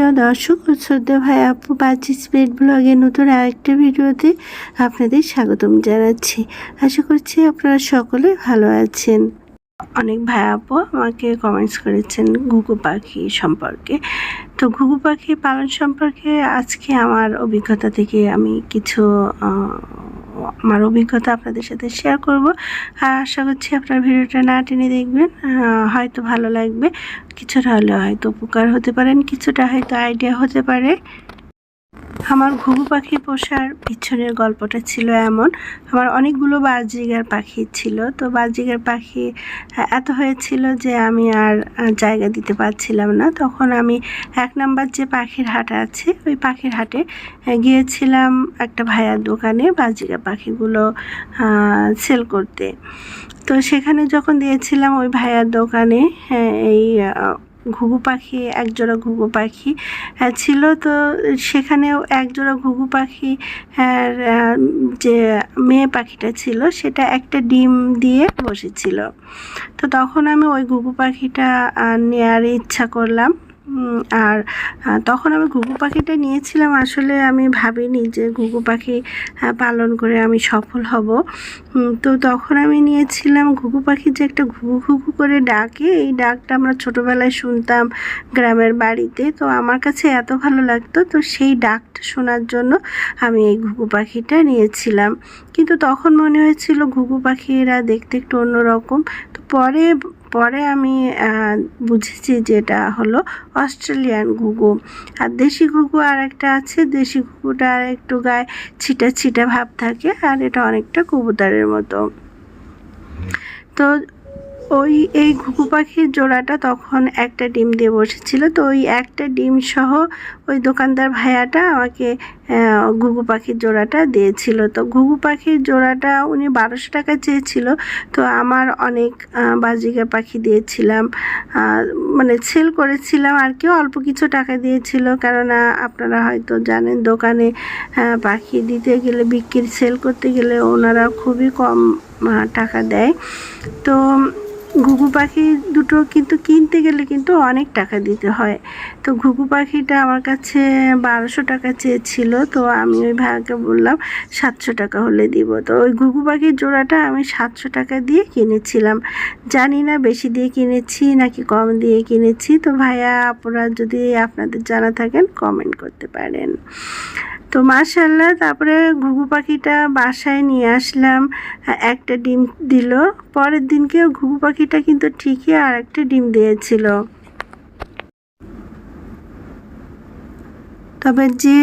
প্রিয় দর্শক, শ্রদ্ধা ভাই আপু স্পিড ব্লগের নতুন আরেকটা ভিডিওতে আপনাদের স্বাগতম জানাচ্ছি। আশা করছি আপনারা সকলে ভালো আছেন। অনেক ভাই আপু আমাকে কমেন্টস করেছেন ঘুঘু পাখি সম্পর্কে। তো ঘুঘু পাখি পালন সম্পর্কে আজকে আমার অভিজ্ঞতা থেকে আমি কিছু আমার অভিজ্ঞতা আপনাদের সাথে শেয়ার করব। আর আশা করছি আপনার ভিডিওটা না টেনে দেখবেন। হয়তো ভালো লাগবে। কিছুটা হলে হয়তো উপকার হতে পারেন, কিছুটা হয়তো আইডিয়া হতে পারে। আমার ঘুঘু পাখি পোষার পিছনের গল্পটা ছিল এমন। আমার অনেকগুলো বাজিগার পাখি ছিল। তো বাজিগার পাখি এত হয়েছিল যে আমি আর জায়গা দিতে পারছিলাম না। তখন আমি এক নাম্বার যে পাখির হাট আছে ওই পাখির হাটে গিয়েছিলাম একটা ভাইয়ার দোকানে বাজিগার পাখিগুলো সেল করতে। তো সেখানে যখন দিয়েছিলাম ওই ভাইয়ার দোকানে হ্যাঁ, এই ঘুঘু পাখি, একজোড়া ঘুঘু পাখি ছিল তো সেখানেও একজোড়া ঘুঘু পাখি যে মেয়ে পাখিটা ছিল সেটা একটা ডিম দিয়ে বসেছিল। তো তখন আমি ওই ঘুঘু পাখিটা নেয়ার ইচ্ছা করলাম। আর তখন আমি ঘুঘু পাখিটা নিয়েছিলাম। আসলে আমি ভাবিনি যে ঘুঘু পাখি পালন করে আমি সফল হব। তো তখন আমি নিয়েছিলাম ঘুঘু পাখি যে একটা ঘুঘু ঘুঘু করে ডাকে। এই ডাকটা আমরা ছোটোবেলায় শুনতাম গ্রামের বাড়িতে। তো আমার কাছে এত ভালো লাগতো, তো সেই ডাকটা শোনার জন্য আমি এই ঘুঘু পাখিটা নিয়েছিলাম। কিন্তু তখন মনে হয়েছিল ঘুঘু পাখিরা দেখতে একটু অন্যরকম। তো পরে পরে আমি বুঝেছি যে এটা হলো অস্ট্রেলিয়ান ঘুঘু। আর দেশি ঘুঘু আর একটা আছে দেশি ঘুঘুটা আর একটু গায়ে ছিটা ছিটা ভাব থাকে আর এটা অনেকটা কবুতরের মতো। তো ওই এই ঘুঘু পাখির জোড়াটা তখন একটা ডিম দিয়ে বসেছিল। তো ওই একটা ডিম সহ ওই দোকানদার ভাইয়াটা আমাকে ঘুঘু পাখির জোড়াটা দিয়েছিল। তো ঘুঘু পাখির জোড়াটা উনি বারোশো টাকা চেয়েছিল। তো আমার অনেক আহ, বাজিকার পাখি দিয়েছিলাম। মানে সেল করেছিলাম আর কেউ অল্প কিছু টাকা দিয়েছিল। কেননা আপনারা হয়তো জানেন দোকানে পাখি দিতে গেলে বিক্রি সেল করতে গেলে ওনারা খুবই কম টাকা দেয়। তো ঘুঘু পাখি দুটো কিন্তু কিনতে গেলে কিন্তু অনেক টাকা দিতে হয়। তো ঘুঘু পাখিটা আমার কাছে বারোশো টাকা চেয়েছিল, তো আমি ওই ভাইয়াকে বললাম সাতশো টাকা হলে দিব। তো ওই ঘুঘু পাখির জোড়াটা আমি সাতশো টাকা দিয়ে কিনেছিলাম। জানি না বেশি দিয়ে কিনেছি নাকি কম দিয়ে কিনেছি, তো ভাইয়া, আপনারা যদি আপনাদের জানা থাকেন কমেন্ট করতে পারেন। তো মাশাল্লাহ তারপরে ঘুঘু পাখিটা বাসায় নিয়ে আসলাম, একটা ডিম দিল। পরের দিনকে ঘুঘু পাখিটা কিন্তু ঠিকই আর একটা ডিম দিয়েছিল। তবে যে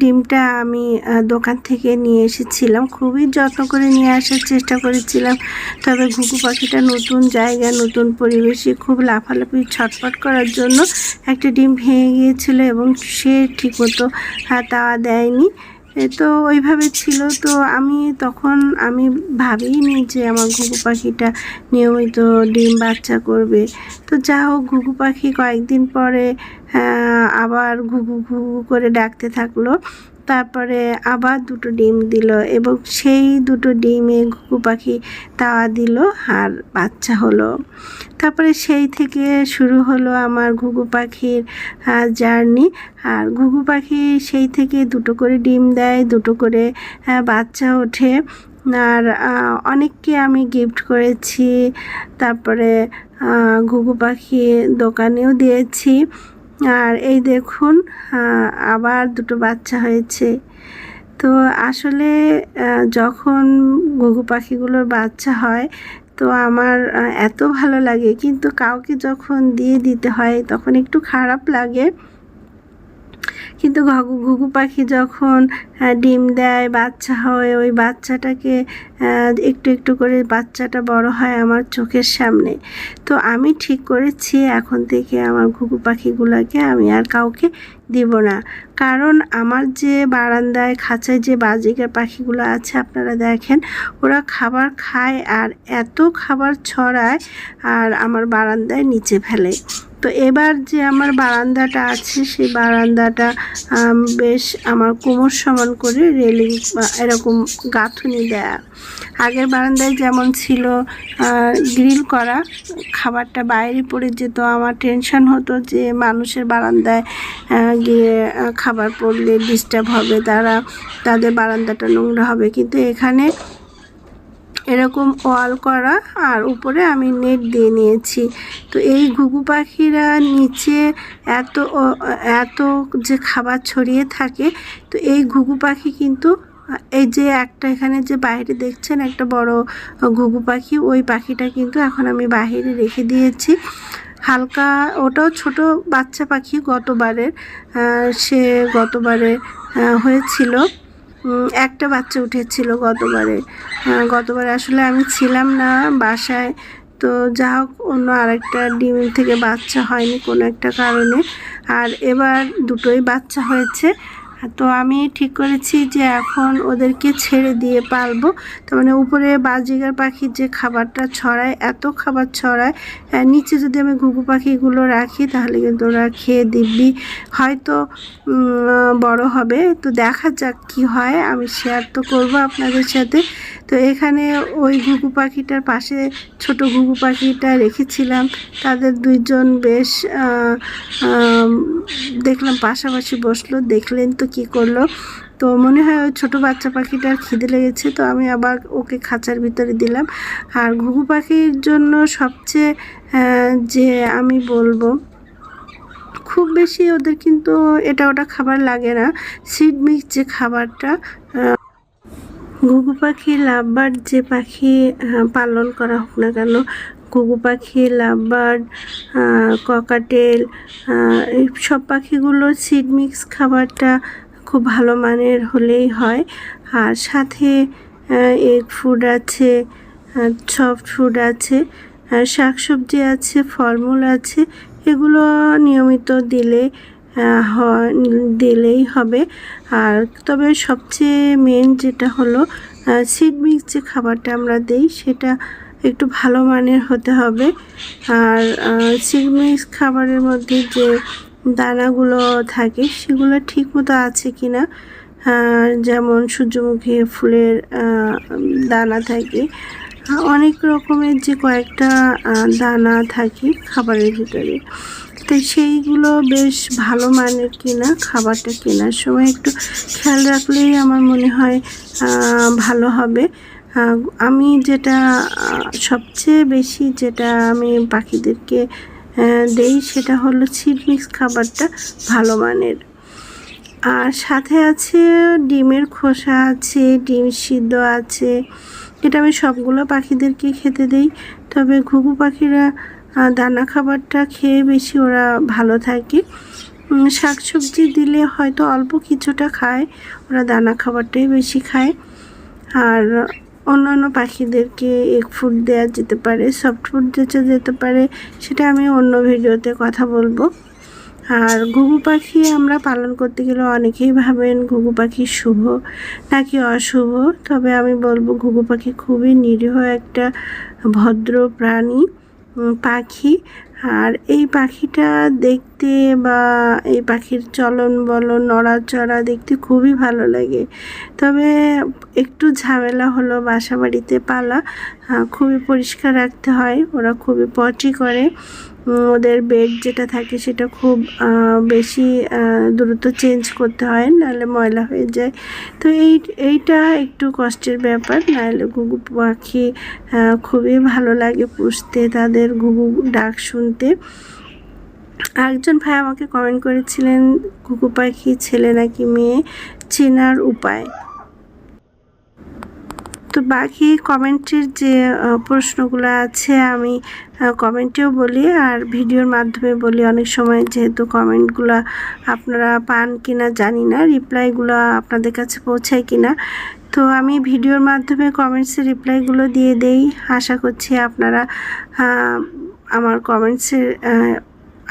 ডিমটা আমি দোকান থেকে নিয়ে এসেছিলাম, খুবই যত্ন করে নিয়ে আসার চেষ্টা করেছিলাম। তবে ঘুঘু পাখিটা নতুন জায়গা, নতুন পরিবেশে খুব লাফালাফি, ছটফট করার জন্য একটা ডিম ভেঙে গিয়েছিল এবং সে ঠিকমতো তাওয়া দেয়নি। তো ওইভাবে ছিল। তো আমি তখন, আমি ভাবিনি যে আমার ঘুঘু পাখিটা নিয়মিত ডিম বাচ্চা করবে। তো যা হোক, ঘুঘু পাখি কয়েকদিন পরে আবার ঘুঘু ঘুঘু করে ডাকতে থাকল। তারপরে আবার দুটো ডিম দিল এবং সেই দুটো ডিমে ঘুঘু পাখি তাওয়া দিল আর বাচ্চা হলো। তারপরে সেই থেকে শুরু হলো আমার ঘুঘু পাখির জার্নি। আর ঘুঘু পাখি সেই থেকে দুটো করে ডিম দেয়, দুটো করে বাচ্চা ওঠে। আর অনেককে আমি গিফট করেছি। তারপরে ঘুঘু পাখি দোকানেও দিয়েছি। আর এই দেখুন আবার দুটো বাচ্চা হয়েছে। তো আসলে যখন ঘুঘু পাখিগুলোর বাচ্চা হয়, তো আমার এত ভালো লাগে। কিন্তু কাউকে যখন দিয়ে দিতে হয়, তখন একটু খারাপ লাগে। কিন্তু ঘুঘু ঘুঘু পাখি যখন ডিম দেয়, বাচ্চা হয়, ওই বাচ্চাটাকে একটু একটু করে বাচ্চাটা বড় হয় আমার চোখের সামনে। তো আমি ঠিক করেছি, এখন থেকে আমার ঘুঘু পাখিগুলোকে আমি আর কাউকে দিব না। কারণ আমার যে বারান্দায় খাঁচায় যে বাজিকার পাখিগুলো আছে, আপনারা দেখেন, ওরা খাবার খায় আর এত খাবার ছড়ায় আর আমার বারান্দায় নিচে ফেলে। তো এবার যে আমার বারান্দাটা আছে, সেই বারান্দাটা বেশ আমার কোমর সমান করে রেলিং এরকম গাঁথুনি দেয়া। আগের বারান্দায় যেমন ছিল গ্রিল করা, খাবারটা বাইরে পড়ে যেত। আমার টেনশন হতো যে মানুষের বারান্দায় গিয়ে খাবার পড়লে ডিস্টার্ব হবে, তারা, তাদের বারান্দাটা নোংরা হবে। কিন্তু এখানে এরকম ওয়াল করা আর উপরে আমি নেট দিয়ে নিয়েছি। তো এই ঘুঘু পাখিরা নিচে এত এত যে খাবার ছড়িয়ে থাকে, তো এই ঘুঘু পাখি কিন্তু, এই যে একটা এখানে যে বাইরে দেখছেন একটা বড় ঘুঘু পাখি, ওই পাখিটা কিন্তু এখন আমি বাইরে রেখে দিয়েছি। হালকা, ওটাও ছোট বাচ্চা পাখি গতবারের সে গতবারে হয়েছিল। একটা বাচ্চা উঠেছিল গতবারে। গতবার গতবারে আসলে আমি ছিলাম না বাসায়। তো যা হোক, অন্য আরেকটা ডিম থেকে বাচ্চা হয়নি কোনো একটা কারণে। আর এবার দুটোই বাচ্চা হয়েছে। তো আমি ঠিক করেছি যে এখন ওদেরকে ছেড়ে দিয়ে পালবো। তার মানে উপরে বাজিগার পাখির যে খাবারটা ছড়ায় এত খাবার ছড়ায় আহ, নিচে যদি আমি ঘুঘু পাখিগুলো রাখি তাহলে কিন্তু ওরা খেয়ে দিব্যি। হয়তো বড় হবে। তো দেখা যাক কি হয় আমি শেয়ার তো করব আপনাদের সাথে। তো এখানে ওই ঘুঘু পাখিটার পাশে ছোট ঘুঘু পাখিটা রেখেছিলাম। তাদের দুইজন বেশ দেখলাম পাশাপাশি বসল। দেখলেন তো কি করল? তো মনে হয় ওই ছোটো বাচ্চা পাখিটার খিদে লেগেছে, তো আমি আবার ওকে খাঁচার ভিতরে দিলাম। আর ঘুঘু পাখির জন্য সবচেয়ে যে আমি বলব, খুব বেশি ওদের কিন্তু এটা ওটা খাবার লাগে না। সিড মিক্স যে খাবারটা ঘুঘু পাখি লাভবার্ড যে পাখি পালন করা হোক না কেন, ঘুঘু পাখি, লাভবার্ড ককাটেল সব পাখিগুলো সিড মিক্স খাবারটা খুব ভালো মানের হলেই হয়। আর সাথে এগ ফুড আছে সফট ফুড আছে শাকসবজি আছে, ফলমূল আছে, এগুলো নিয়মিত দিলে দিলেই হবে। আর তবে সবচেয়ে মেন যেটা হলো সিড মিক্স যে খাবারটা আমরা দেই, সেটা একটু ভালো মানের হতে হবে। আর সিড মিক্স খাবারের মধ্যে যে দানাগুলো থাকে, সেগুলো ঠিক মতো আছে কি না যেমন সূর্যমুখী ফুলের দানা থাকে। অনেক রকমের যে কয়েকটা দানা থাকে খাবারের ভিতরে। তো সেইগুলো বেশ ভালো মানের কিনা, খাবারটা কেনার সময় একটু খেয়াল রাখলেই আমার মনে হয় ভালো হবে। আমি যেটা সবচেয়ে বেশি যেটা আমি পাখিদেরকে দেই সেটা হলো সিড মিক্স খাবারটা ভালো মানের। আর সাথে আছে ডিমের খোসা আছে, ডিম সিদ্ধ আছে। এটা আমি সবগুলো পাখিদেরকে খেতে দেই, তবে ঘুঘু পাখিরা দানা খাবারটা খেয়ে বেশি ওরা ভালো থাকে। শাকসবজি দিলে হয়তো অল্প কিছুটা খায়, ওরা দানা খাবারটাই বেশি খায়। আর অন্যান্য পাখিদেরকে এক ফুড দেওয়া যেতে পারে সফট ফুড দিতে যেতে পারে, সেটা আমি অন্য ভিডিওতে কথা বলব। আর ঘুঘু পাখি আমরা পালন করতে গেলে অনেকেই ভাবেন ঘুঘু পাখি শুভ নাকি অশুভ, তবে আমি বলব ঘুঘু পাখি খুবই নিরীহ একটা ভদ্র প্রাণী পাখি। আর এই পাখিটা দেখতে বা এই পাখির চলন বলন, নড়াচড়া দেখতে খুবই ভালো লাগে। তবে একটু ঝামেলা হলো বাসা বাড়িতে পালা খুবই পরিষ্কার রাখতে হয়, ওরা খুবই পটি করে। ওদের বেড যেটা থাকে সেটা খুব বেশি দ্রুত চেঞ্জ করতে হয়, নাহলে ময়লা হয়ে যায়। তো এই, এইটা একটু কষ্টের ব্যাপার, নাহলে ঘুঘু পাখি খুবই ভালো লাগে পুষতে, তাদের ঘুঘু ডাক শুনতে। আরেকজন ভাই আমাকে কমেন্ট করেছিলেন, ঘুঘু পাখি ছেলে নাকি মেয়ে, চেনার উপায়। তো বাকি কমেন্টের যে প্রশ্নগুলো আছে আমি কমেন্টেও বলি আর ভিডিওর মাধ্যমে বলি। অনেক সময় যেহেতু কমেন্টগুলো আপনারা পান কিনা জানি না, রিপ্লাইগুলো আপনাদের কাছে পৌঁছায় কিনা। তো আমি ভিডিওর মাধ্যমে কমেন্টসের রিপ্লাইগুলো দিয়ে দেই। আশা করছি আপনারা আমার কমেন্টসের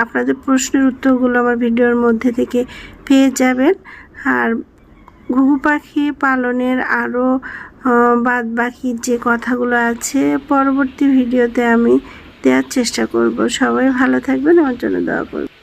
আপনাদের প্রশ্নের উত্তরগুলো আমার ভিডিওর মধ্যে থেকে পেয়ে যাবেন। আর ঘুঘু পাখি পালনের আরও বাদ বাকি যে কথাগুলো আছে, পরবর্তী ভিডিওতে আমি দেওয়ার চেষ্টা করব। সবাই ভালো থাকবেন, আমার জন্য দেওয়া করবেন।